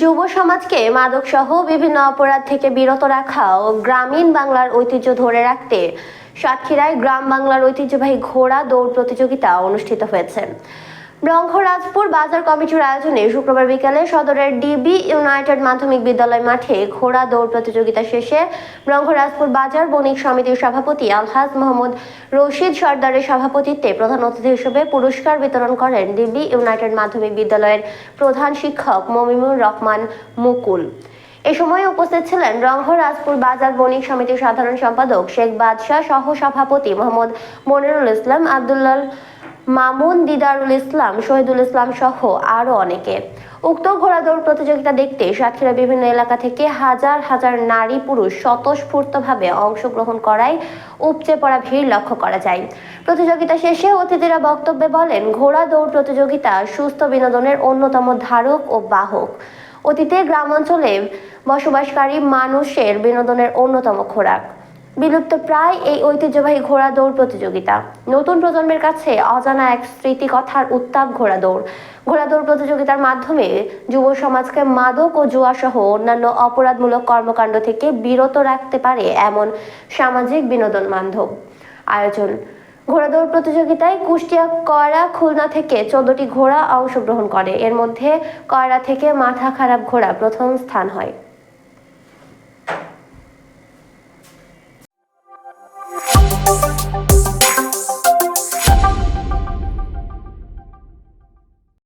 যুব সমাজকে মাদক সহ বিভিন্ন অপরাধ থেকে বিরত রাখা ও গ্রামীণ বাংলার ঐতিহ্য ধরে রাখতে সাতক্ষীরায় গ্রাম বাংলার ঐতিহ্যবাহী ঘোড়া দৌড় প্রতিযোগিতা অনুষ্ঠিত হয়েছে। ব্রহ্মরাজপুর বাজার কমিটির আয়োজনে শুক্রবার বিকালে সদরের ডিবি ইউনাইটেড মাধ্যমিক বিদ্যালয় মাঠে ঘোড়া দৌড় প্রতিযোগিতা শেষে ব্রহ্মরাজপুর বাজার বণিক সমিতির সভাপতি আলহাজ মোহাম্মদ রশিদ সর্দারের সভাপতিত্বে প্রধান অতিথি হিসেবে পুরস্কার বিতরণ করেন ডিবি ইউনাইটেড মাধ্যমিক বিদ্যালয়ের প্রধান শিক্ষক মমিনুর রহমান মুকুল। এ সময় উপস্থিত ছিলেন রংঘরাজপুর বাজার বণিক সমিতির সাধারণ সম্পাদক শেখ বাদশাহ সহ সভাপতি মোহাম্মদ মনিরুল ইসলাম আব্দুল্লাহ মামুন, দিদারুল ইসলাম, শহীদুল ইসলাম সহ আরও অনেকে। উক্ত ঘোড়াদৌড় প্রতিযোগিতা দেখতে সাতক্ষীরা বিভিন্ন এলাকা থেকে হাজার হাজার নারী পুরুষ স্বতঃস্ফূর্তভাবে অংশগ্রহণ করায় উপচে পড়া ভিড় লক্ষ্য করা যায়। প্রতিযোগিতা শেষে অতিথিরা বক্তব্যে বলেন ঘোড়া দৌড় প্রতিযোগিতা সুস্থ বিনোদনের অন্যতম ধারক ও বাহক। অতীতে গ্রামাঞ্চলে বসবাসকারী মানুষের বিনোদনের অন্যতম খোরাক। বিলুপ্ত প্রায় এই ঐতিহ্যবাহী ঘোড়া দৌড় প্রতিযোগিতা। নতুন প্রজন্মের কাছে অজানা এক স্মৃতিকথার উত্তাপ ঘোড়া দৌড় ঘোড়া দৌড় প্রতিযোগিতার মাধ্যমে যুব সমাজকে মাদক ও জুয়া সহ অন্যান্য অপরাধমূলক কর্মকাণ্ড থেকে বিরত রাখতে পারে এমন সামাজিক বিনোদন বান্ধব। আয়োজন। ঘোড়া দৌড় প্রতিযোগিতায় কুষ্টিয়া কয়রা খুলনা থেকে চোদ্দটি ঘোড়া অংশগ্রহণ করে। এর মধ্যে কয়রা থেকে মাথা খারাপ ঘোড়া প্রথম স্থান হয়।